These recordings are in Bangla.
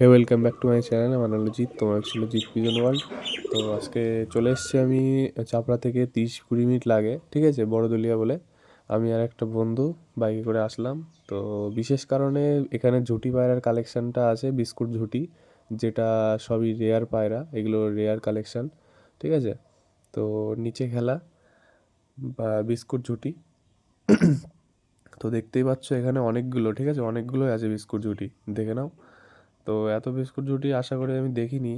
Hey welcome back to my channel আমার নাম জিৎ তোমার ছিল জিৎ পিজন ওয়ার্ল্ড। তো আজকে চলে এসেছি আমি চাপড়া থেকে তিরিশ কুড়ি মিনিট লাগে, ঠিক আছে? বড়দলিয়া বলে। আমি আর একটা বন্ধু বাইকে করে আসলাম। তো বিশেষ কারণে এখানে ঝুটি পায়রার কালেকশানটা আছে, বিস্কুট ঝুটি, যেটা সবই রেয়ার পায়রা, এগুলো রেয়ার কালেকশান, ঠিক আছে? তো নিচে খেলা, বা বিস্কুট ঝুটি। তো দেখতেই পাচ্ছ এখানে অনেকগুলো, ঠিক আছে? অনেকগুলোই আছে বিস্কুট ঝুটি, দেখে নাও। তো এত বিস্কুট ঝুটি আশা করে আমি দেখিনি।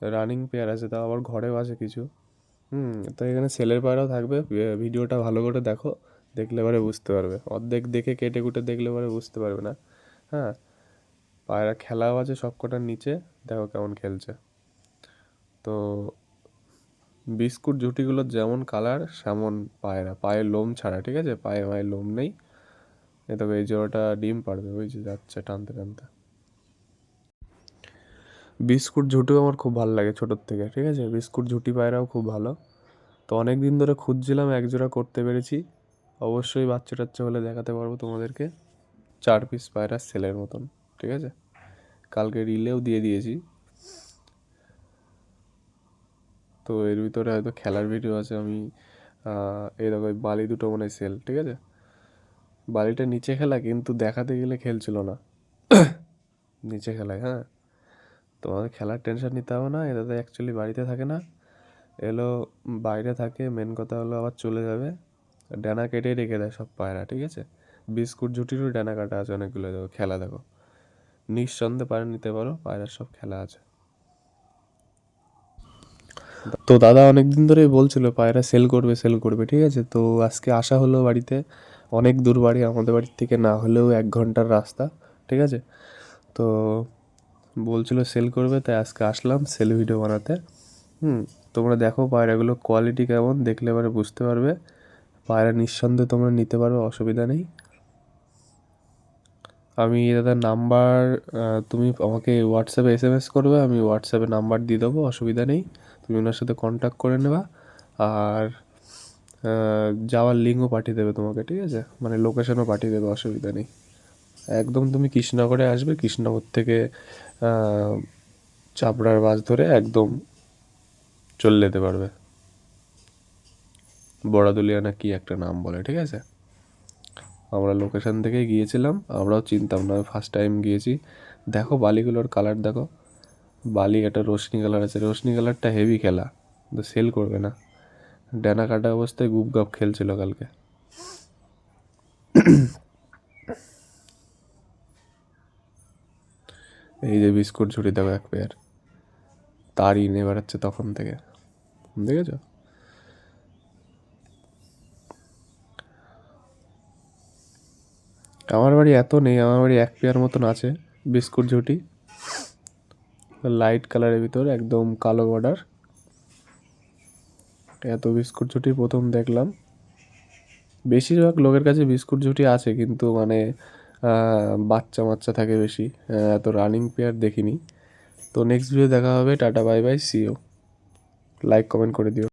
রানিং পেয়ার আছে, তাও আবার ঘরেও আছে কিছু। হুম, তো এখানে সেলের পায়রাও থাকবে। ভিডিওটা ভালো করে দেখো, দেখলে পরে বুঝতে পারবে। অর্ধেক দেখে কেটে কুটে দেখলে পরে বুঝতে পারবে না। হ্যাঁ পায়রা খেলাও আছে সব কটার নিচে, দেখো কেমন খেলছে। তো বিস্কুট ঝুটিগুলোর যেমন কালার, সেমন পায়রা। পায়ে লোম ছাড়া, ঠিক আছে? পায়ে মায়ে লোম নেই। এ তবে এই জোড়াটা ডিম পারবে ওই যে যাচ্ছে টানতে টানতে। বিস্কুট ঝুটিও আমার খুব ভালো লাগে ছোটোর থেকে, ঠিক আছে? বিস্কুট ঝুটি পায়রাও খুব ভালো। তো অনেক দিন ধরে খুঁজছিলাম এক জোড়া করতে পেরেছি। অবশ্যই বাচ্চা টাচ্চা হলে দেখাতে পারব তোমাদেরকে। চার পিস পায়রা সেলের মতন, ঠিক আছে? কালকে রিলেও দিয়ে দিয়েছি। তো এর ভিতরে হয়তো খেলার ভিডিও আছে, আমি এই দেখো বালি দুটো মনে হয় সেল, ঠিক আছে? বালিটা নিচে খেলা, কিন্তু দেখাতে গেলে খেলছিল না। নিচে খেলায় হ্যাঁ? তোমাদের খেলার টেনশন নিতে হবে না, এরা তো অ্যাকচুয়ালি বাড়িতে থাকে না। এলো বাইরে থাকে মেন কথা হলো আবার চলে যাবে। ডানা কেটে রেখে দেয় সব পায়রা, ঠিক আছে? বিস্কুট ঝুটিরও ডানা কাটা আছে অনেকগুলো, দেখো, খেলা দেখো। নিঃসন্দেহে পায়রা নিতে পারো, পায়রার সব খেলা আছে। তো দাদা অনেক দিন ধরেই বলছিল, পায়রা সেল করবে সেল করবে, ঠিক আছে? তো আজকে আসা হলো বাড়িতে, অনেক দূর বাড়ি, আমাদের বাড়ির থেকে না হলেও এক ঘণ্টার রাস্তা, ঠিক আছে? তো বলছিল সেল করবে, তাই আজকে আসলাম সেল ভিডিও বানাতে। হুম, তোমরা দেখো পায়রাগুলো কোয়ালিটি কেমন, দেখলে এবারে বুঝতে পারবে। পায়রা নিঃসন্দেহে তোমরা নিতে পারবে, অসুবিধা নেই। আমি দাদা নাম্বার তুমি আমাকে হোয়াটসঅ্যাপে এস এম এস করবে, আমি হোয়াটসঅ্যাপে নাম্বার দিয়ে দেবো, অসুবিধা নেই। তুমি ওনার সাথে কন্ট্যাক্ট করে নেবা। আর যাওয়ার লিঙ্কও পাঠিয়ে দেবে তোমাকে, ঠিক আছে? মানে লোকেশনও পাঠিয়ে দেবে, অসুবিধা নেই। একদম তুমি কৃষ্ণনগরে আসবে, কৃষ্ণনগর থেকে চাপড়ার বাস ধরে একদম চলে যেতে পারবে। বড়াদুলিয়া না কি একটা নাম বলে, ঠিক আছে? আমরা লোকেশান থেকে গিয়েছিলাম, আমরাও চিনতাম না ফার্স্ট টাইম গিয়েছি। দেখো বালিগুলোর কালার দেখো। বালি একটা রোশনি কালার আছে রোশনি কালারটা হেভি খেলা, কিন্তু সেল করবে না। ডানা কাটা অবস্থায় গুপ গাপ খেলছিল কালকে। এই যে বিস্কুট ঝুড়ি দেখো এক পেয়ার। তারই নিয়ে বেড়াচ্ছে তখন থেকে। দেখেছ? আমার বাড়ি এত নেই, আমার বাড়ি এক পেয়ার মতন আছে বিস্কুট ঝুটি। লাইট কালারের ভিতর, একদম কালো বর্ডার। এত বিস্কুট ঝুটি প্রথম দেখলাম। বেশিরভাগ লোকের কাছে বিস্কুট ঝুটি আছে, কিন্তু মানে বাচ্চা মাচ্চা থাকে বেশি। এত রানিং পেয়ার দেখিনি। তো নেক্সট ভিডিও দেখা হবে। Tata bye bye see you like comment করে দিও।